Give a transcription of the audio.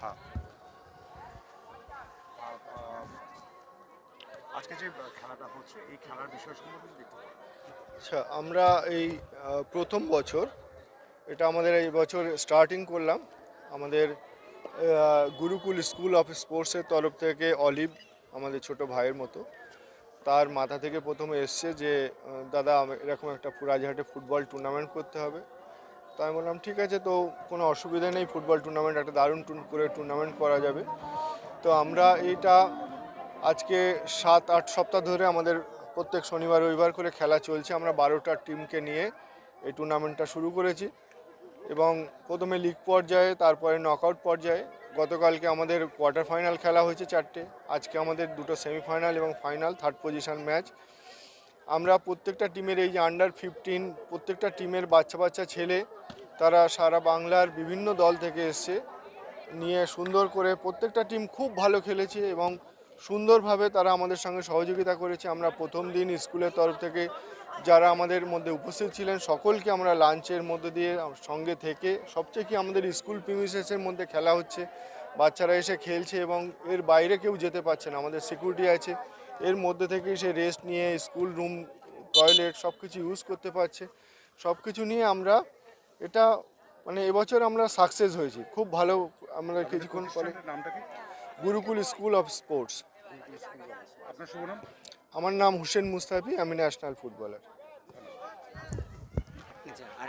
হ্যাঁ। আজকে যে খেলাটা হচ্ছে, এই খেলার বিষয় আচ্ছা আমরা এই প্রথম বছর, এটা আমাদের এই বছর স্টার্টিং করলাম। আমাদের গুরুকুল স্কুল অফ স্পোর্টসের তরফ থেকে অলিভ, আমাদের ছোট ভাইয়ের মতো, তার মাথা থেকে প্রথমে এসছে যে দাদা, এরকম একটা ফুরাজহাটে ফুটবল টুর্নামেন্ট করতে হবে। তো আমি বললাম, ঠিক আছে, তো কোনো অসুবিধা নেই, ফুটবল টুর্নামেন্ট একটা দারুণ করে টুর্নামেন্ট করা যাবে। তো আমরা এইটা আজকে সাত, আট সপ্তাহ ধরে আমাদের প্রত্যেক শনিবার, রবিবার করে খেলা চলছে। আমরা বারোটা টিমকে নিয়ে এই টুর্নামেন্টটা শুরু করেছি এবং প্রথমে লিগ পর্যায়ে, তারপরে নকআউট পর্যায়ে। গতকালকে আমাদের কোয়ার্টার ফাইনাল খেলা হয়েছে চারটে। আজকে আমাদের দুটো সেমিফাইনাল এবং ফাইনাল থার্ড পজিশন ম্যাচ আমরা প্রত্যেকটা টিমের এই যে আন্ডার ফিফটিন প্রত্যেকটা টিমের বাচ্চা বাচ্চা ছেলে, তারা সারা বাংলার বিভিন্ন দল থেকে এসছে। নিয়ে সুন্দর করে প্রত্যেকটা টিম খুব ভালো খেলেছে এবং সুন্দরভাবে তারা আমাদের সঙ্গে সহযোগিতা করেছে। আমরা প্রথম দিন স্কুলের তরফ থেকে যারা আমাদের মধ্যে উপস্থিত ছিলেন সকলকে আমরা লাঞ্চের মধ্যে দিয়ে সঙ্গে থেকে সবচেয়ে কি আমাদের স্কুল প্রিমিসেসের মধ্যে খেলা হচ্ছে বাচ্চারা এসে খেলছে এবং এর বাইরে কেউ যেতে পারছে না আমাদের সিকিউরিটি আছে। এর মধ্যে থেকেই সে রেস্ট নিয়ে স্কুল রুম টয়লেট সব কিছু ইউজ করতে পারছে। সব কিছু নিয়ে আমরা এটা মানে এবছর আমরা সাকসেস হয়েছি। খুব ভালো আমরা কিছুক্ষণ পরে। নামটা কি? Gurukul school of sports. আপনার শুভ নাম? আমার নাম হুসেন মুস্তাফি আমি ন্যাশনাল ফুটবলার।